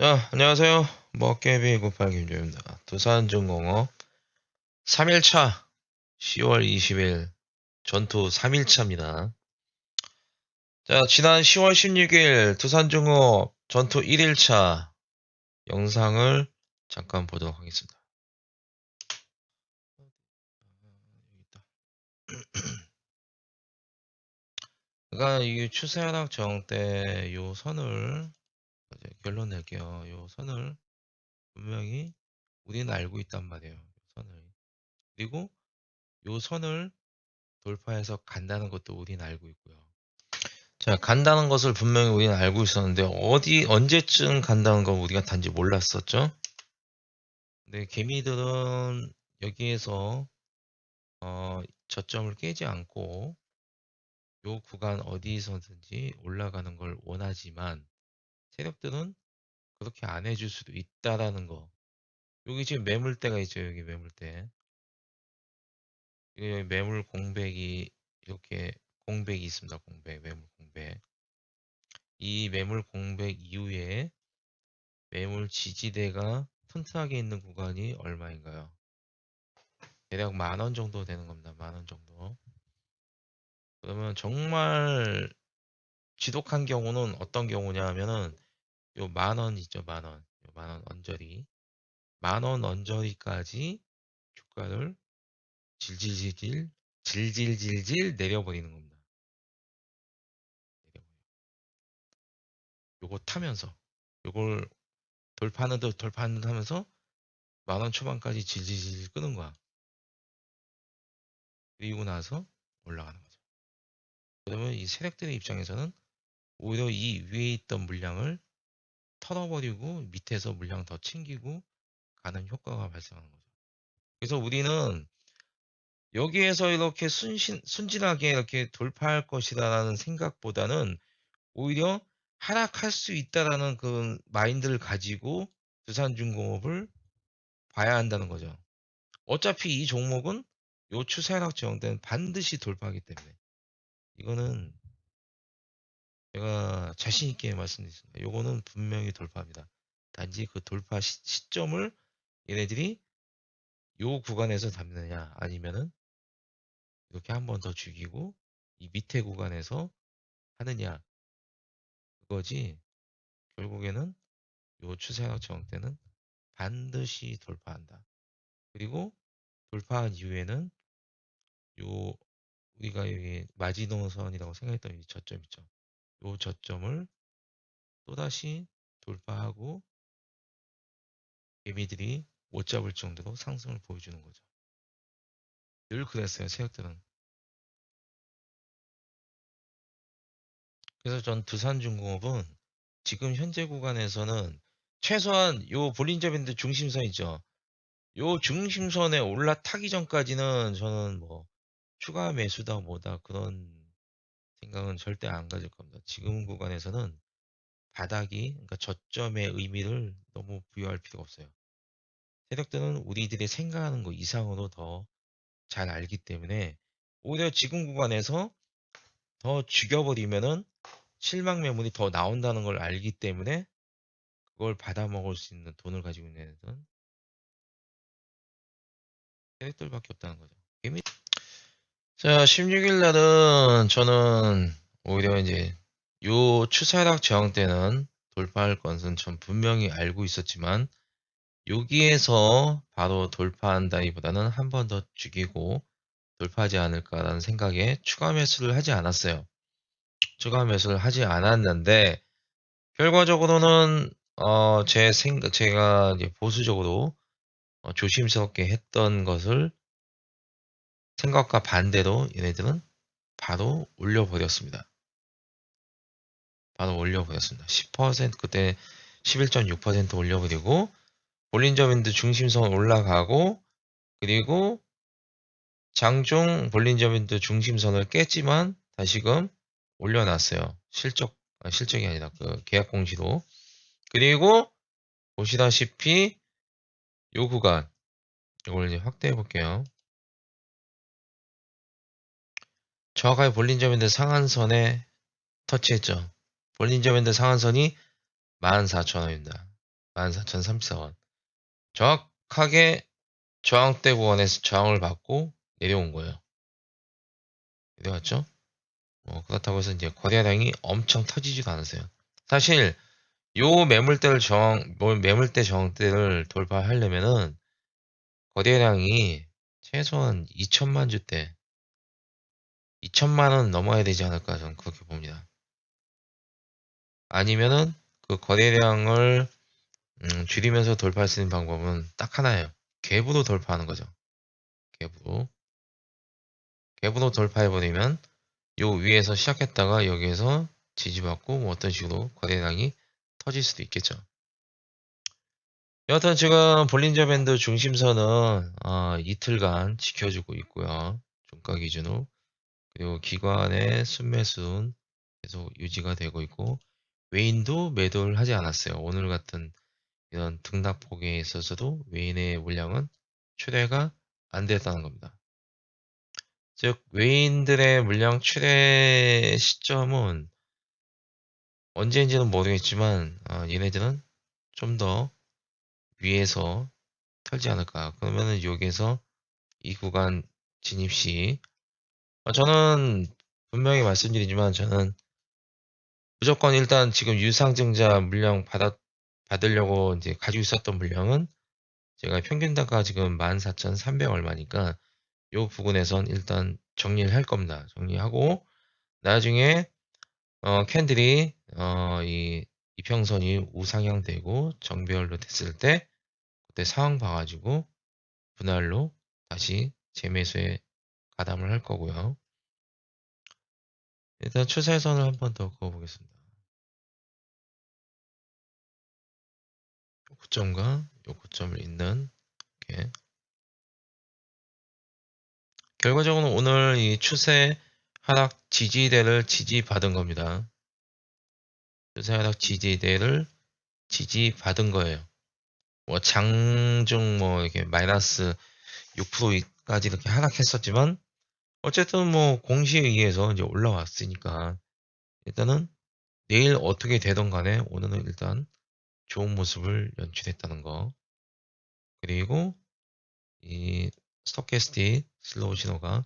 자, 안녕하세요. 먹개비 98 김조입니다. 두산중공업 3일차 10월 20일 전투 3일차입니다. 자, 지난 10월 16일 두산중공업 전투 1일차 영상을 잠깐 보도록 하겠습니다. 그러니까 이 추세 하락 정때요 선을 이제 결론 낼게요. 요 선을 분명히 우리는 알고 있단 말이에요. 요 선을. 그리고 요 선을 돌파해서 간다는 것도 우리는 알고 있고요. 자, 간다는 것을 분명히 우리는 알고 있었는데 어디 언제쯤 간다는 걸 우리가 단지 몰랐었죠. 근데 개미들은 여기에서 어, 저점을 깨지 않고 요 구간 어디서든지 올라가는 걸 원하지만 세력들은 그렇게 안 해줄 수도 있다라는 거. 여기 지금 매물대가 있죠. 여기 매물대. 여기 매물 공백이 이렇게 공백이 있습니다. 공백, 매물 공백. 이 매물 공백 이후에 매물 지지대가 튼튼하게 있는 구간이 얼마인가요? 대략 만 원 정도 되는 겁니다. 만 원 정도. 그러면 정말 지독한 경우는 어떤 경우냐 하면은 요 만 원 있죠, 만 원. 요만원 언저리. 만 원 언저리까지 주가를 질질질질, 질질질질 내려버리는 겁니다. 요거 타면서, 요걸 돌파하는 듯 돌파하는 듯 하면서 만 원 초반까지 질질질 끄는 거야. 그리고 나서 올라가는 거죠. 그러면 이 세력들의 입장에서는 오히려 이 위에 있던 물량을 털어버리고 밑에서 물량 더 챙기고 가는 효과가 발생하는 거죠. 그래서 우리는 여기에서 이렇게 순신, 순진하게 이렇게 돌파할 것이다라는 생각보다는 오히려 하락할 수 있다라는 그 마인드를 가지고 두산중공업을 봐야 한다는 거죠. 어차피 이 종목은 요 추세 하락 지형 때는 반드시 돌파하기 때문에 이거는 제가 자신 있게 말씀드리겠습니다. 요거는 분명히 돌파합니다. 단지 그 돌파 시, 시점을 얘네들이 요 구간에서 잡느냐 아니면은 이렇게 한 번 더 죽이고 이 밑에 구간에서 하느냐 그거지 결국에는 요 추세학 정때는 반드시 돌파한다. 그리고 돌파한 이후에는 요 우리가 여기 마지노선이라고 생각했던 이 저점 있죠. 요 저점을 또다시 돌파하고 개미들이 못 잡을 정도로 상승을 보여주는 거죠. 늘 그랬어요, 세력들은. 그래서 전 두산중공업은 지금 현재 구간에서는 최소한 요 볼린저밴드 중심선 있죠. 요 중심선에 올라타기 전까지는 저는 뭐 추가 매수다 뭐다 그런 생각은 절대 안 가질 겁니다. 지금 구간에서는 바닥이 그러니까 저점의 의미를 너무 부여할 필요가 없어요. 세력들은 우리들이 생각하는 것 이상으로 더 잘 알기 때문에 오히려 지금 구간에서 더 죽여버리면은 실망 매물이 더 나온다는 걸 알기 때문에 그걸 받아 먹을 수 있는 돈을 가지고 있는 애들은 세력들밖에 없다는 거죠. 자, 16일 날은 저는 오히려 이제 요 추세하락 저항 때는 돌파할 것은 전 분명히 알고 있었지만 여기에서 바로 돌파한다기보다는 한 번 더 죽이고 돌파하지 않을까라는 생각에 추가 매수를 하지 않았어요. 추가 매수를 하지 않았는데 결과적으로는 어, 제 생각 제가 보수적으로 어, 조심스럽게 했던 것을 생각과 반대로 얘네들은 바로 올려버렸습니다. 바로 올려버렸습니다. 10% 그때 11.6% 올려버리고 볼린저밴드 중심선 올라가고 그리고 장중 볼린저밴드 중심선을 깼지만 다시금 올려놨어요. 실적 아, 실적이 아니라 그 계약 공시로 그리고 보시다시피 요 구간 이걸 이제 확대해 볼게요. 정확하게 볼린저밴드 상한선에 터치했죠. 볼린저밴드 상한선이 14,000원입니다. 14,034원. 정확하게 저항대 구간에서 저항을 받고 내려온 거예요. 내려왔죠? 뭐 그렇다고 해서 이제 거래량이 엄청 터지지도 않았어요. 사실 요 매물대를 저항, 뭐 매물대 저항대를 돌파하려면은 거래량이 최소한 2천만 주대, 2천만 원 넘어야 되지 않을까 저는 그렇게 봅니다. 아니면은 그 거래량을 음, 줄이면서 돌파할 수 있는 방법은 딱 하나예요. 갭으로 돌파하는 거죠. 갭으로. 갭으로 돌파해버리면 요 위에서 시작했다가 여기에서 지지받고 뭐 어떤 식으로 거래량이 터질 수도 있겠죠. 여하튼 지금 볼린저 밴드 중심선은 어, 이틀간 지켜주고 있고요. 종가 기준으로. 그리고 기관의 순매수는 계속 유지가 되고 있고 외인도 매도를 하지 않았어요. 오늘 같은 이런 등락폭에 있어서도 외인의 물량은 출회가 안 됐다는 겁니다. 즉 외인들의 물량 출회 시점은 언제인지는 모르겠지만 어, 얘네들은 좀 더 위에서 털지 않을까 그러면은 여기에서 이 구간 진입 시 어, 저는 분명히 말씀드리지만 저는 무조건 일단 지금 유상증자 물량 받아, 받으려고 이제 가지고 있었던 물량은 제가 평균 단가 지금 14,300 얼마니까 요 부분에선 일단 정리를 할 겁니다. 정리하고 나중에 어, 캔들이 어, 이 이평선이 우상향 되고 정배열로 됐을 때 그때 상황 봐가지고 분할로 다시 재매수에 가담을 할 거고요. 일단 추세선을 한 번 더 그어보겠습니다. 요 고점과 요 고점을 잇는 이렇게 결과적으로 오늘 이 추세 하락 지지대를 지지받은 겁니다. 추세 하락 지지대를 지지받은 거예요. 뭐 장중 뭐 이렇게 마이너스 6%까지 이렇게 하락했었지만 어쨌든 뭐 공시에 의해서 이제 올라왔으니까 일단은 내일 어떻게 되던 간에 오늘은 일단 좋은 모습을 연출했다는 거 그리고 이 스토캐스틱 슬로우 신호가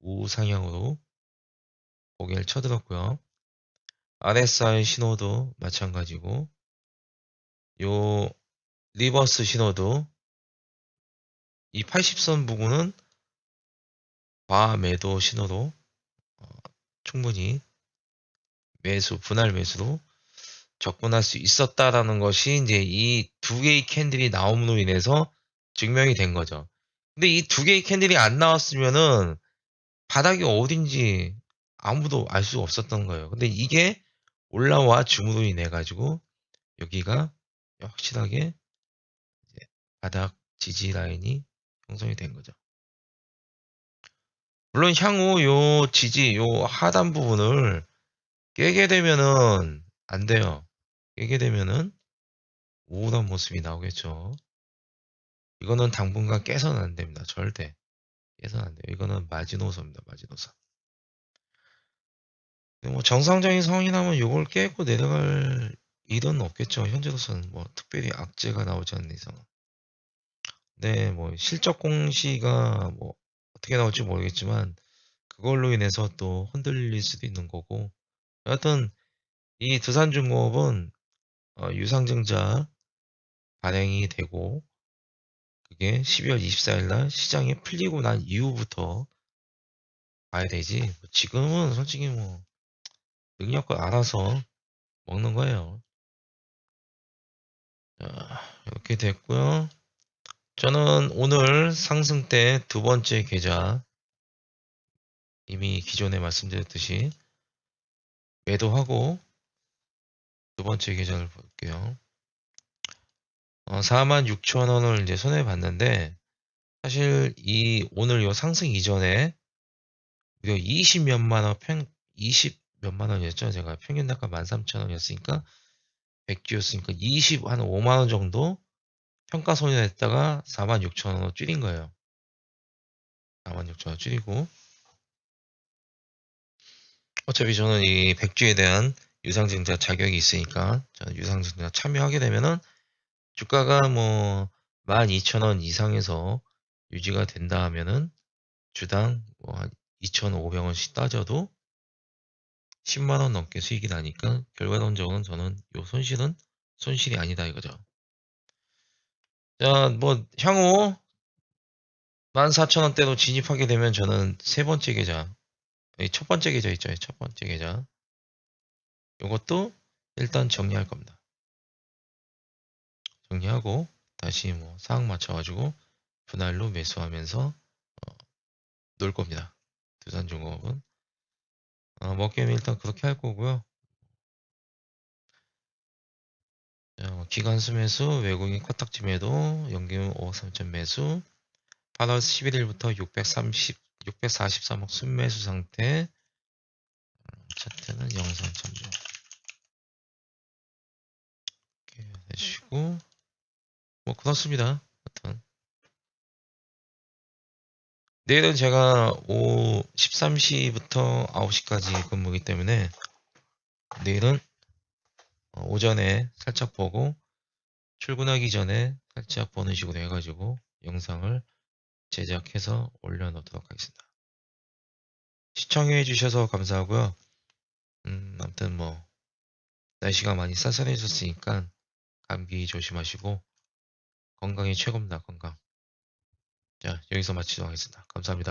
우상향으로 고개를 쳐들었고요. RSI 신호도 마찬가지고 요 리버스 신호도 이 80선 부근은 과매도 신호로 어, 충분히 매수 분할 매수로 접근할 수 있었다라는 것이 이제 이 두 개의 캔들이 나옴으로 인해서 증명이 된 거죠. 근데 이 두 개의 캔들이 안 나왔으면은 바닥이 어딘지 아무도 알 수 없었던 거예요. 근데 이게 올라와 줌으로 인해 가지고 여기가 확실하게 바닥 지지 라인이 형성이 된 거죠. 물론 향후 요 지지 요 하단 부분을 깨게 되면은 안 돼요. 깨게 되면은 우울한 모습이 나오겠죠. 이거는 당분간 깨서는 안 됩니다. 절대. 깨서는 안 돼요. 이거는 마지노선입니다. 마지노선. 뭐 정상적인 상황이라면 이걸 깨고 내려갈 일은 없겠죠. 현재로서는 뭐 특별히 악재가 나오지 않는 이상. 네, 뭐 실적 공시가 뭐 어떻게 나올지 모르겠지만 그걸로 인해서 또 흔들릴 수도 있는 거고. 여하튼 이 두산중공업은 어, 유상증자 발행이 되고 그게 12월 24일 날 시장이 풀리고 난 이후부터 봐야 되지. 뭐 지금은 솔직히 뭐 능력을 알아서 먹는 거예요. 자, 이렇게 됐고요 저는 오늘 상승 때 두 번째 계좌 이미 기존에 말씀드렸듯이 매도하고 두 번째 계좌를 볼게요. 어, 46,000원을 이제 손해 봤는데 사실 이 오늘 요 상승 이전에 무려 20 몇만 원, 평, 20 몇만 원이었죠. 제가 평균 단가 13,000원이었으니까 100주였으니까 20, 한 5만 원 정도 평가 손해냈다가 46,000원으로 줄인 거예요. 46,000원 줄이고 어차피 저는 이 100주에 대한 유상증자 자격이 있으니까 저는 유상증자 참여하게 되면은 주가가 뭐 12,000원 이상에서 유지가 된다 하면은 주당 뭐한 2,500원씩 따져도 10만 원 넘게 수익이 나니까 결과론적으로는 저는 요 손실은 손실이 아니다 이거죠. 자, 뭐 향후 14,000원대로 진입하게 되면 저는 세 번째 계좌, 첫 번째 계좌 있죠. 첫 번째 계좌. 요것도 일단 정리할 겁니다. 정리하고 다시 뭐 상황 맞춰가지고 분할로 매수하면서 어, 놀 겁니다. 두산중공업은 어, 먹게임 일단 그렇게 할 거고요. 자, 뭐 기관수 매수, 외국인 코딱지 매도, 연금 5억 3천 매수, 8월 11일부터 630, 643억 순매수 상태, 어, 차트는 영상 참조. 이렇게 해주시고, 뭐 그렇습니다. 하여튼. 내일은 제가 오후 13시부터 9시까지 근무기 때문에 내일은 어, 오전에 살짝 보고 출근하기 전에 살짝 보는 식으로 해가지고 영상을 제작해서 올려놓도록 하겠습니다. 시청해 주셔서 감사하고요. 음, 아무튼 뭐 날씨가 많이 쌀쌀해졌으니까 감기 조심하시고 건강이 최고입니다. 건강. 자, 여기서 마치도록 하겠습니다. 감사합니다.